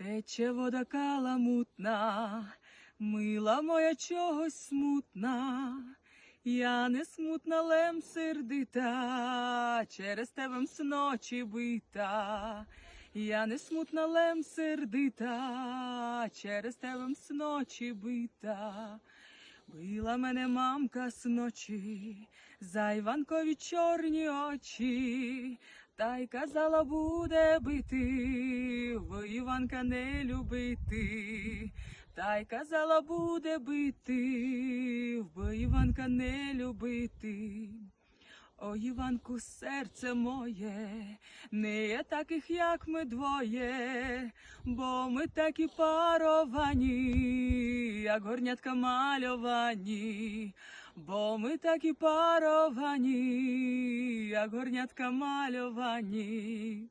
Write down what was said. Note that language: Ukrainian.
Тече вода каламутна, мила моя чогось смутна. Я не смутна, лем сердита, через тебе сночі бита. Я не смутна, лем сердита, через тебе сночі бита. Била мене мамка сночі, за Іванкові чорні очі, та й казала, буде бити, бо Іванка не любити. Та й казала, буде бити, бо Іванка не любити. О, Іванку, серце моє, не є таких, як ми двоє, бо ми такі паровані, як горнятка мальовані, бо ми такі паровані, як горнятка мальовані.